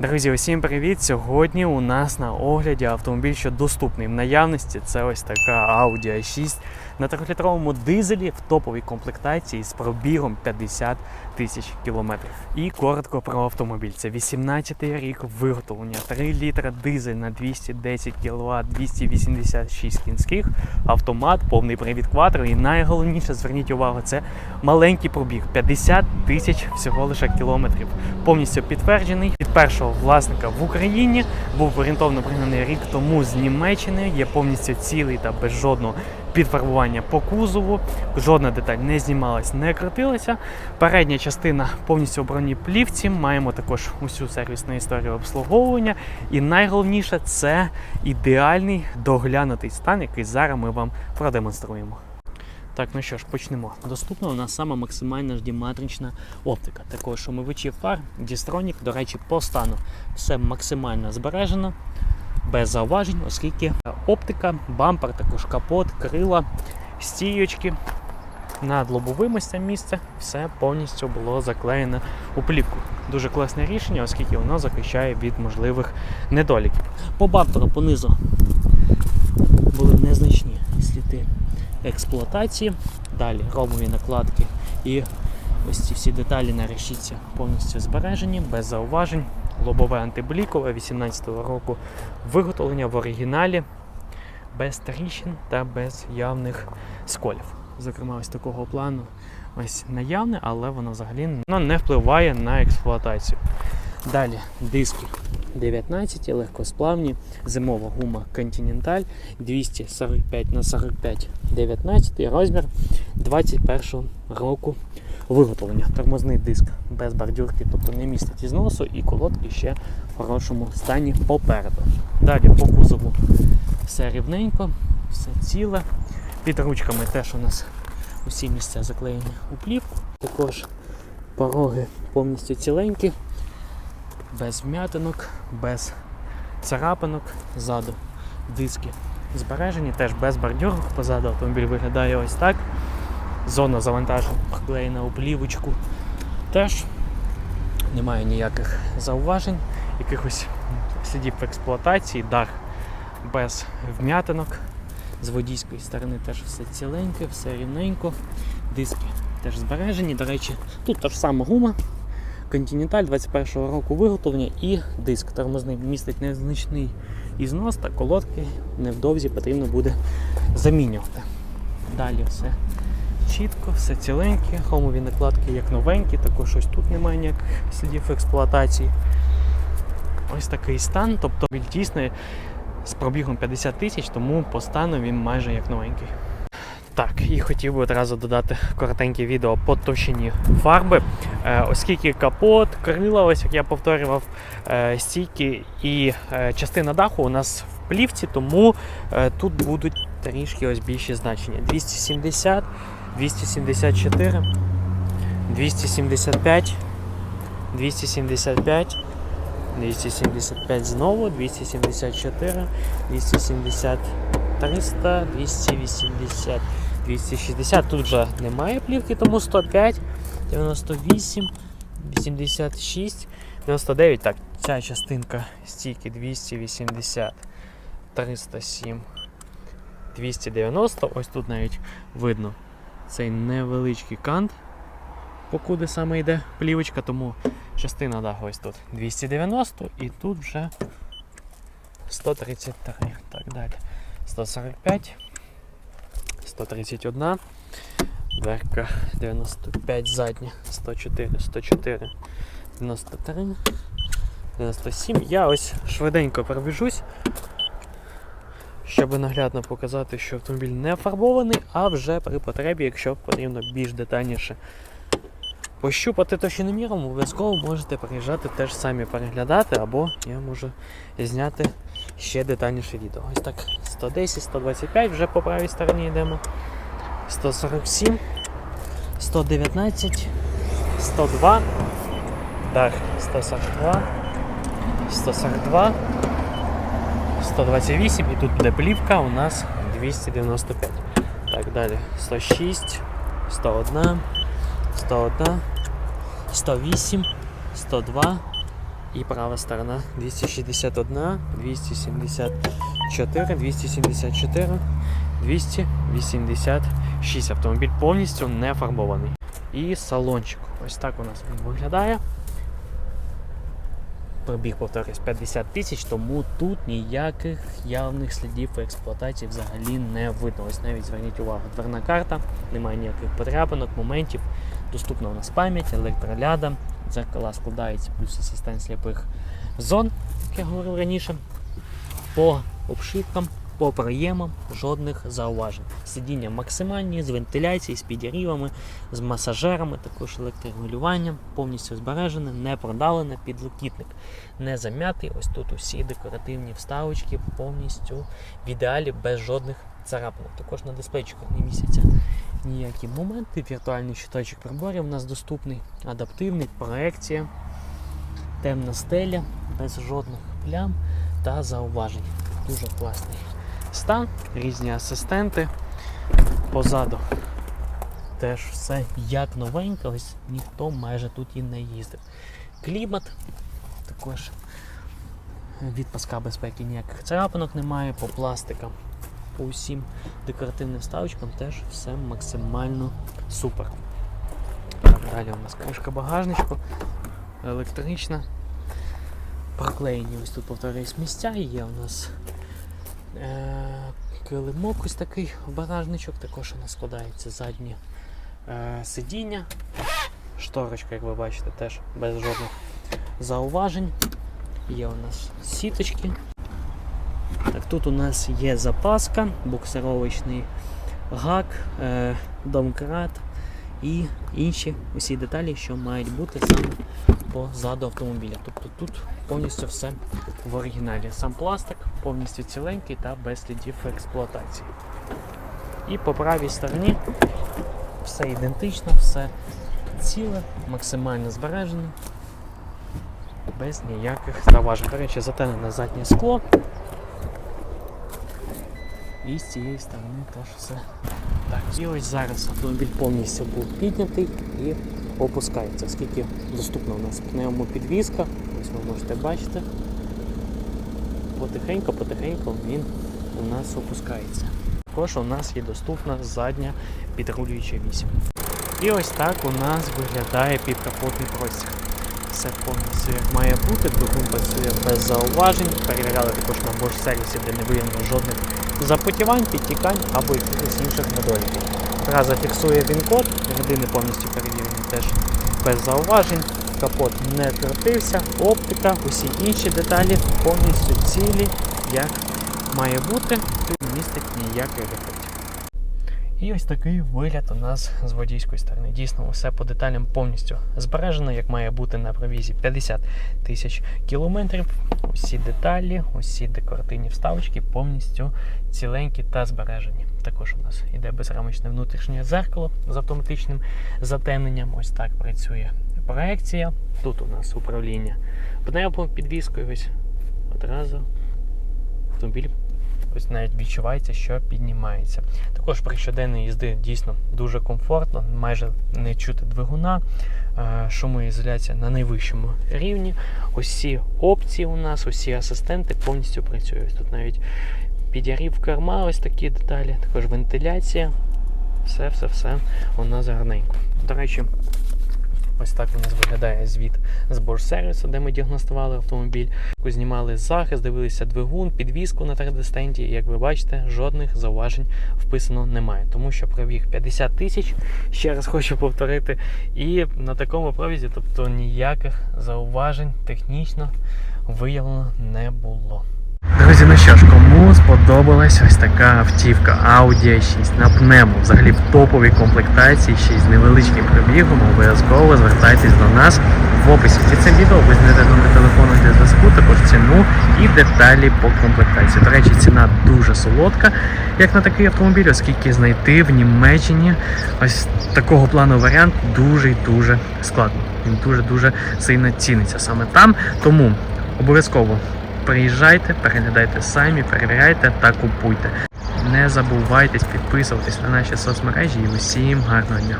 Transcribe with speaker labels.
Speaker 1: Друзі, усім привіт! Сьогодні у нас на огляді автомобіль, що доступний в наявності. Це ось така Audi A6 на 3-літровому дизелі в топовій комплектації з пробігом 50 тисяч кілометрів. І коротко про автомобіль. Це 18-й рік виготовлення, 3 літра дизель на 210 кВт, 286 кінських, автомат, повний привід квадро. І найголовніше, зверніть увагу, це маленький пробіг 50 тисяч всього лише кілометрів. Повністю підтверджений першого власника в Україні. Був орієнтовно пригнаний рік тому з Німеччини. Є повністю цілий та без жодного підфарбування по кузову. Жодна деталь не знімалась, не крутилася. Передня частина повністю в бронеплівці. Маємо також усю сервісну історію обслуговування. І найголовніше це ідеальний доглянутий стан, який зараз ми вам продемонструємо. Так, ну що ж, почнемо. Доступна у нас сама максимальна ж діматрична оптика. Також шумовичі фар, дістронік, до речі, по стану все максимально збережено, без зауважень, оскільки оптика, бампер, також капот, крила, стійочки. Над лобовим місце все повністю було заклеєно у плівку. Дуже класне рішення, оскільки воно захищає від можливих недоліків. По бамперу понизу були незначні сліди експлуатації. Далі ромові накладки і ось ці всі деталі на решітці повністю збережені, без зауважень. Лобове антиблікове 18-го року виготовлення в оригіналі, без тріщин та без явних сколів. Зокрема, ось такого плану ось наявне, але воно взагалі не впливає на експлуатацію. Далі диски 19 легкосплавні, зимова гума Continental 245 на 45 19 розмір 21 року виготовлення. Тормозний диск без бордюрки, тобто не містить ізносу і колодки ще в хорошому стані попереду. Далі по кузову все рівненько, все ціле. Під ручками теж у нас усі місця заклеєні у плівку. Також пороги повністю ціленькі без вм'ятинок, без царапинок ззаду. Диски збережені, теж без бордюрок позаду. Автомобіль виглядає ось так. Зона завантаження вклеєна у плівочку. Теж немає ніяких зауважень, якихось слідів експлуатації, дах без вм'ятинок. З водійської сторони теж все ціленьке, все рівненько. Диски теж збережені. До речі, тут та ж сама гума. Continental 21 року виготовлення і диск тормозний містить незначний ізнос та колодки невдовзі потрібно буде замінювати. Далі все чітко, все ціленьке, хромові накладки як новенькі, також ось тут немає ніяких слідів експлуатації. Ось такий стан, тобто він дійсно з пробігом 50 тисяч, тому по стану він майже як новенький. Так, і хотів би одразу додати коротеньке відео по товщині фарби, Е, оскільки капот, крила, ось як я повторював, е, стійки і е, частина даху у нас в плівці, тому тут будуть трішки ось більші значення. 270, 274, 275, 275, 275 знову, 274, 270, 300, 280. 260. Тут вже немає плівки, тому 105, 98, 86, 99. Так, ця частинка стійки 280, 307, 290. Ось тут навіть видно цей невеличкий кант, покуди саме йде плівочка, тому частина да, ось тут 290 і тут вже 133. Так, далі. 145. 131, дверка 95 задня, 104, 104, 93, 97. Я ось швиденько пробіжусь, щоб наглядно показати, що автомобіль не фарбований, а вже при потребі, якщо потрібно більш детальніше пощупати товщиноміром, обов'язково можете приїжджати теж самі переглядати, або я можу зняти ще детальніше відео. Ось так 110, 125 вже по правій стороні йдемо. 147, 119, 102, дах 142, 142, 128 і тут буде плівка у нас 295. Так, далі 106, 101, 101, 108, 102, І права сторона 261, 274, 274, 286. Автомобіль повністю не фарбований. І салончик. Ось так у нас він виглядає. Пробіг, повторюсь, 50 тисяч, тому тут ніяких явних слідів експлуатації взагалі не видно. Ось навіть зверніть увагу, дверна карта, немає ніяких подряпинок, моментів. Доступна у нас пам'ять, електроляда, дзеркала складаються, плюс асистент сліпих зон, як я говорив раніше. По обшивкам, по проємам жодних зауважень. Сидіння максимальні, з вентиляцією, з підігрівами, з масажерами, також електрорегулюванням, повністю збережене, не продалене, підлокітник не зам'ятий. Ось тут усі декоративні вставочки повністю в ідеалі без жодних царапинок. Також на дисплейчиках не місяця ніякі моменти. Віртуальний щиточок приборів у нас доступний, адаптивний, проекція, темна стеля, без жодних плям та зауважень. Дуже класний стан, різні асистенти. Позаду теж все як новеньке, ось ніхто майже тут і не їздив. Клімат також від паска безпеки ніяких царапинок немає, по пластикам, по усім декоративним вставочкам теж все максимально супер. Далі у нас кришка багажничку, електрична. Проклеєні ось тут повторюсь місця, є у нас е- килимок ось такий багажничок, також у нас складається заднє е- сидіння. Шторочка, як ви бачите, теж без жодних зауважень. Є у нас сіточки. Тут у нас є запаска, буксировочний гак, е, домкрат і інші усі деталі, що мають бути саме позаду автомобіля. Тобто тут повністю все в оригіналі. Сам пластик повністю ціленький та без слідів експлуатації. І по правій стороні все ідентично, все ціле, максимально збережено, без ніяких зауважень. До речі, затемнене заднє скло. І з цієї сторони теж все так. І ось зараз автомобіль повністю був піднятий і опускається, оскільки доступна у нас пневмопідвізка. Ось ви можете бачити. Потихеньку-потихеньку він у нас опускається. Також у нас є доступна задня підрулююча вісь. І ось так у нас виглядає підкапотний простір. Все повністю як має бути, двигун працює без зауважень. Перевіряли також на Bosch сервісі, де не виявлено жодних запотівань, підтікань або якихось інших недоліків. Фраза фіксує він-код, рядини повністю перевірені теж без зауважень. Капот не крутився, оптика, усі інші деталі повністю цілі, як має бути, не містить ніяких дефектів. І ось такий вигляд у нас з водійської сторони. Дійсно, усе по деталям повністю збережено, як має бути на провізі 50 тисяч кілометрів. Усі деталі, усі декоративні вставочки повністю ціленькі та збережені. Також у нас іде безрамочне внутрішнє зеркало з автоматичним затемненням. Ось так працює проекція. Тут у нас управління пневмопідвіскою. Ось одразу автомобіль ось навіть відчувається, що піднімається. Також при щоденній їзди дійсно дуже комфортно, майже не чути двигуна, е, шумоізоляція на найвищому рівні. Усі опції у нас, усі асистенти повністю працюють. Тут навіть підярів керма, ось такі деталі, також вентиляція. Все-все-все у нас гарненько. До речі, Ось так у нас виглядає звіт з Bosch сервісу, де ми діагностували автомобіль. Знімали захист, дивилися двигун, підвізку на 3D-стенді. І як ви бачите, жодних зауважень вписано немає, тому що пробіг 50 тисяч, ще раз хочу повторити. І на такому провізі, тобто ніяких зауважень технічно виявлено не було. Друзі, ну що ж, сподобалась ось така автівка Audi A6 на пневму, взагалі в топовій комплектації, ще й з невеличким пробігом, обов'язково звертайтесь до нас в описі. Під цим відео ви знайдете номер телефону для зв'язку, також ціну і деталі по комплектації. До речі, ціна дуже солодка, як на такий автомобіль, оскільки знайти в Німеччині ось такого плану варіант дуже і дуже складно. Він дуже-дуже сильно ціниться саме там. Тому обов'язково приїжджайте, переглядайте самі, перевіряйте та купуйте. Не забувайте підписуватись на наші соцмережі і усім гарного дня!